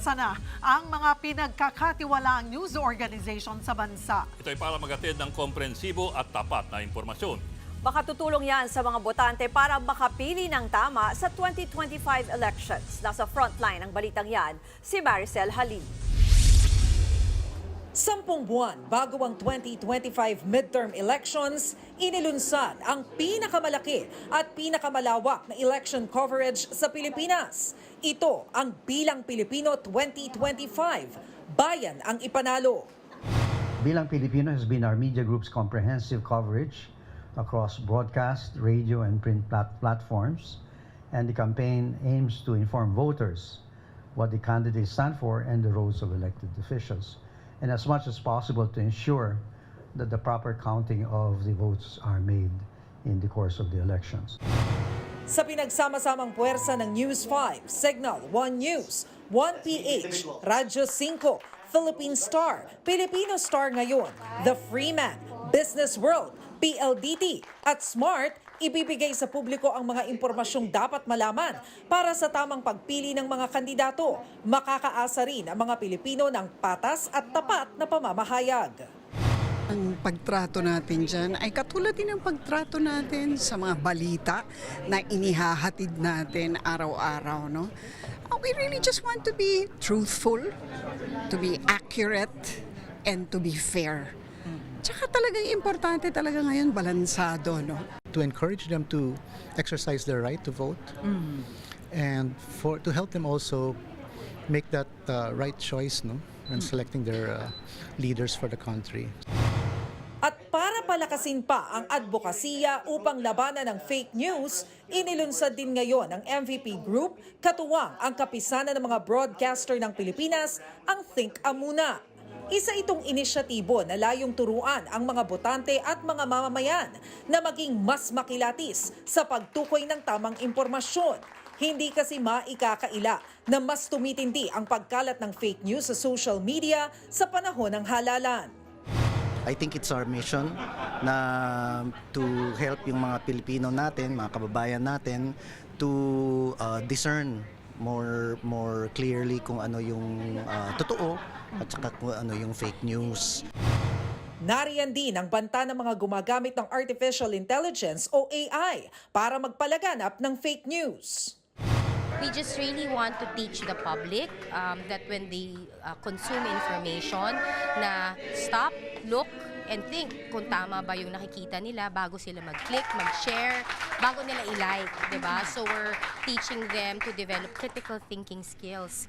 puwersa na ang mga pinagkakatiwalaang news organization sa bansa. Ito ay para magatid ng komprensibo at tapat na impormasyon. Baka tutulong yan sa mga botante para makapili ng tama sa 2025 elections. Nasa frontline ng balitang yan, si Maricel Halil. Sampung buwan bago ang 2025 midterm elections, inilunsad ang pinakamalaki at pinakamalawak na election coverage sa Pilipinas. Ito ang Bilang Pilipino 2025. Bayan ang ipanalo. Bilang Pilipino has been our media group's comprehensive coverage across broadcast, radio, and print plat- platforms. And the campaign aims to inform voters what the candidates stand for and the roles of elected officials. And as much as possible to ensure that the proper counting of the votes are made in the course of the elections. Sa pinagsama-samang puwersa ng News 5, Signal, One News, 1PH, Radyo 5, Philippine Star, Filipino Star ngayon, The Freeman, Business World, PLDT at Smart, ibibigay sa publiko ang mga impormasyong dapat malaman para sa tamang pagpili ng mga kandidato. Makakaasa rin ang mga Pilipino ng patas at tapat na pamamahayag. Ang pagtrato natin dyan ay katulad din ng pagtrato natin sa mga balita na inihahatid natin araw-araw. No? Uh, We really just want to be truthful, to be accurate, and to be fair. Tsaka talagang importante talaga ngayon balansado. No? to encourage them to exercise their right to vote and for to help them also make that uh, right choice no when selecting their uh, leaders for the country At para palakasin pa ang advokasya upang labanan ng fake news, inilunsad din ngayon ng MVP Group, katuwang ang kapisanan ng mga broadcaster ng Pilipinas, ang Think Amuna. Isa itong inisyatibo na layong turuan ang mga botante at mga mamamayan na maging mas makilatis sa pagtukoy ng tamang impormasyon. Hindi kasi maikakaila na mas tumitindi ang pagkalat ng fake news sa social media sa panahon ng halalan. I think it's our mission na to help yung mga Pilipino natin, mga kababayan natin to uh, discern more more clearly kung ano yung uh, totoo at saka kung ano yung fake news. Nariyan din ang banta ng mga gumagamit ng artificial intelligence o AI para magpalaganap ng fake news. We just really want to teach the public um, that when they uh, consume information na stop, look, and think kung tama ba yung nakikita nila bago sila mag-click, mag-share, bago nila i-like, di ba? So we're teaching them to develop critical thinking skills.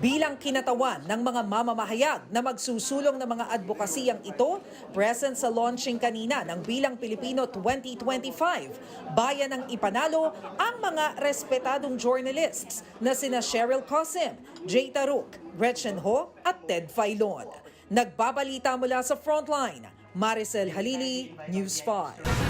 Bilang kinatawan ng mga mamamahayag na magsusulong ng mga advokasiyang ito, present sa launching kanina ng Bilang Pilipino 2025, bayan ng ipanalo ang mga respetadong journalists na sina Cheryl Cosim, Jay Taruk, Gretchen Ho at Ted Filon. Nagbabalita mula sa Frontline, Maricel Halili, News 5.